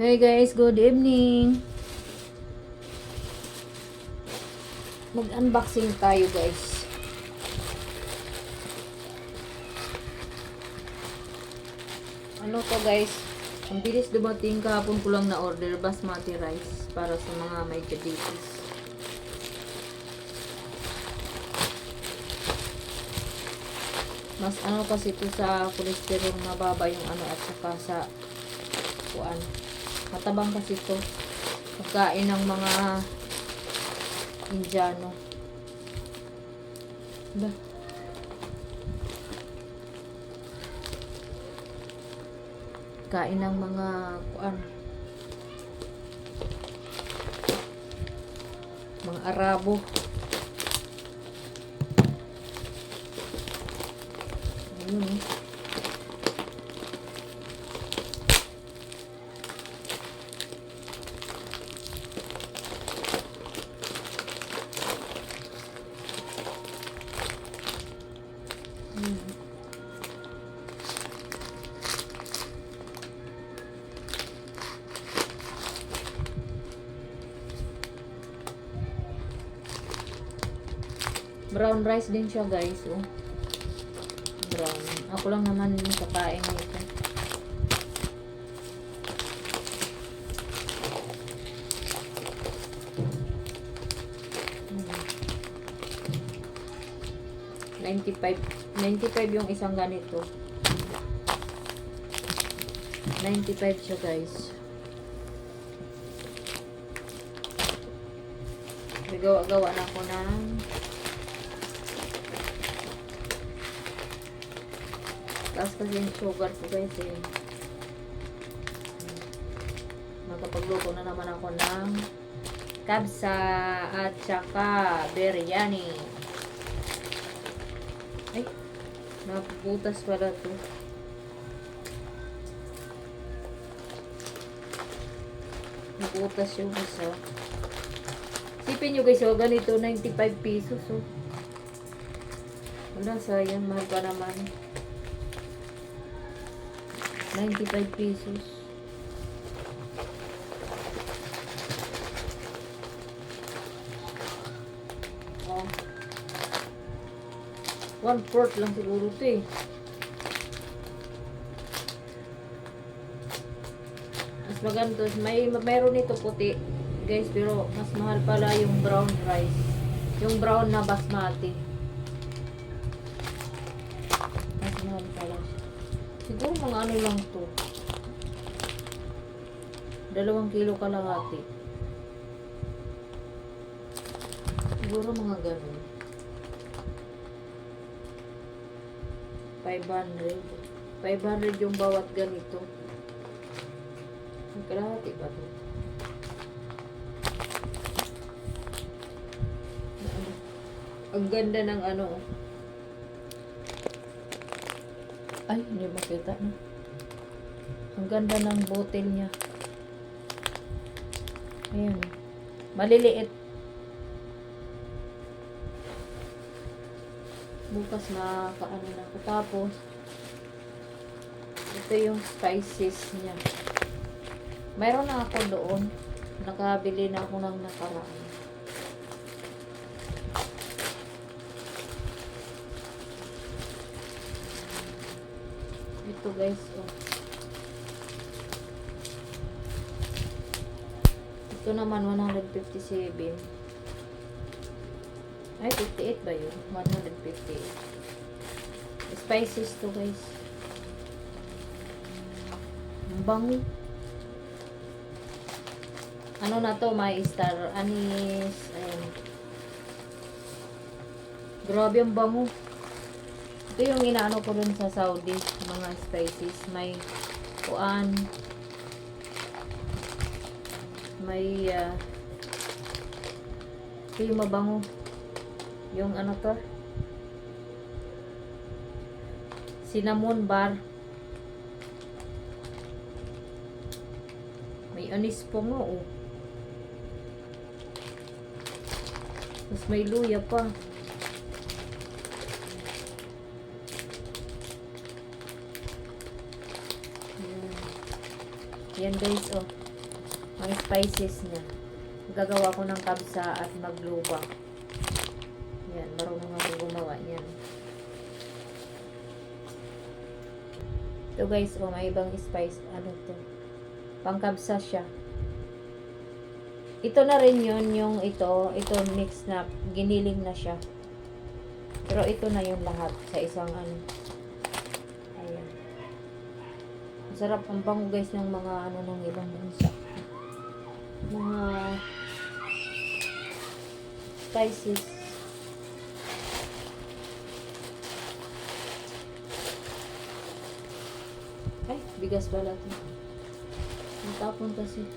Hey guys, good evening. Mag-unboxing tayo guys. Ano to guys? Ang bilis dumating kahapon ko lang na order basmati rice para sa mga may diabetes. Mas ano kasi ito sa cholesterol mababa yung ano at saka sa kuan. Matabang kasi ito. Pagkain ng mga Indiano. Ba? Kain ng mga kuan. Mga Arabo. Ayun eh. Brown rice din siya guys. Oh. Brown. Ako lang naman kakain nito. Hmm. 95 95 yung isang ganito 95 siya guys Gawa-gawa na ako ng Taas kasi yung sugar ko guys eh. Magkapagluto na naman ako ng kabsa at saka biryani. Ay, napuputas pala to. Naputas yung isa. Sipin nyo guys, oh, ganito, 95 pesos. Oh. Wala, sayang. Mahal pa naman. 95 pesos. Oh. One fourth lang siguro ito eh. Mas maganto. May, mayroon ito puti. Guys, pero mas mahal pala yung brown rice. Yung brown na basmati. Siguro mga ano lang to. Dalawang kilo kalahati. Siguro mga ganun. 500. 500 yung bawat ganito. Ang kalahati ba to? Ang ganda ng ano. oh. Ay, hindi makita. Ang ganda ng bottle niya. Ayan. Maliliit. Bukas na kaano na. Tapos, ito yung spices niya. Mayroon na ako doon. Nakabili na ako ng nakaraan. Ito guys, oh. Ito naman 157. Ay, 58 ba yun? 158. Spices to guys. Ang bango. Ano na to? May star anise. Ayan. Grabe ang bango. Ito yung inaano ko dun sa Saudi, mga spices. May kuan. May uh, ito yung mabango. Yung ano to? Cinnamon bar. May anis po nga oh. Tapos may luya pa. Yan. Guys, oh. Mga spices niya. Gagawa ko ng kabsa at magluba. Yan, marunong ako gumawa niyan. Ito guys, oh, may ibang spice. Ano to? Pangkabsa siya. Ito na rin yun, yung ito, ito mix na, giniling na siya. Pero ito na yung lahat sa isang ano. Sarap ang bango guys ng mga ano ng ibang bansa. Mga spices. Ay, bigas pala ito. Natapon kasi.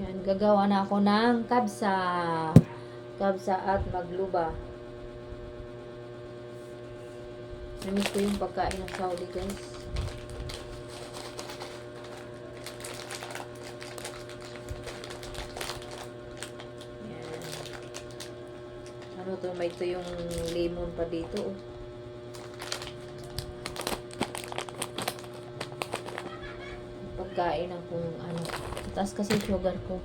Yan, gagawa na ako ng kabsa. Kabsa at magluba. Namiss ko yung pagkain ng Saudi, guys. Yan. Ano to, may ito yung lemon pa dito, oh. Pagkain ng kung ano. Taas kasi sugar ko.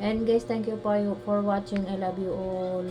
And guys, thank you for, for watching. I love you all.